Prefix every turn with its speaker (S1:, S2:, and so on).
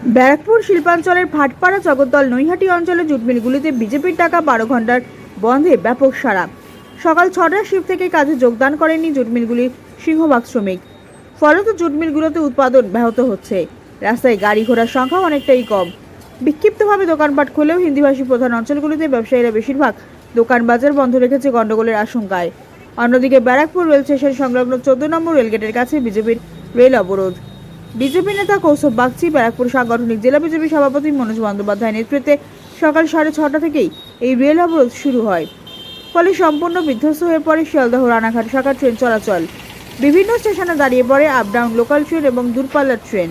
S1: ব্যারাকপুর শিল্পাঞ্চলের ভাটপাড়া জগদ্দল নৈহাটি অঞ্চলে জুটমিলগুলিতে বিজেপির টাকা বারো ঘণ্টার বন্ধে ব্যাপক সারা সকাল ছটার শিফট থেকে কাজে যোগদান করেনি জুটমিলগুলির সিংহভাগ শ্রমিক। ফলত জুটমিলগুলোতে উৎপাদন ব্যাহত হচ্ছে। রাস্তায় গাড়ি ঘোড়ার সংখ্যা অনেকটাই কম। বিক্ষিপ্তভাবে দোকানপাট খুলেও হিন্দিভাষী প্রধান অঞ্চলগুলিতে ব্যবসায়ীরা বেশিরভাগ দোকান বাজার বন্ধ রেখেছে গণ্ডগোলের আশঙ্কায়। অন্যদিকে ব্যারাকপুর রেল স্টেশন সংলগ্ন চোদ্দ নম্বর রেলগেটের কাছে বিজেপির রেল অবরোধ। বিজেপি নেতা কৌশব বাগচি, ব্যারাকপুর সাংগঠনিক জেলা বিজেপি সভাপতি মনোজ বন্দ্যোপাধ্যায় নেতৃত্বে সকাল সাড়ে ছটা থেকেই এই রেল অবরোধ শুরু হয়। ফলে সম্পূর্ণ বিধ্বস্ত হয়ে পড়ে শিয়ালদহ রানাঘাট শাখা ট্রেন চলাচল। বিভিন্ন স্টেশনে দাঁড়িয়ে পড়ে আপডাউন লোকাল ট্রেন এবং দূরপাল্লার ট্রেন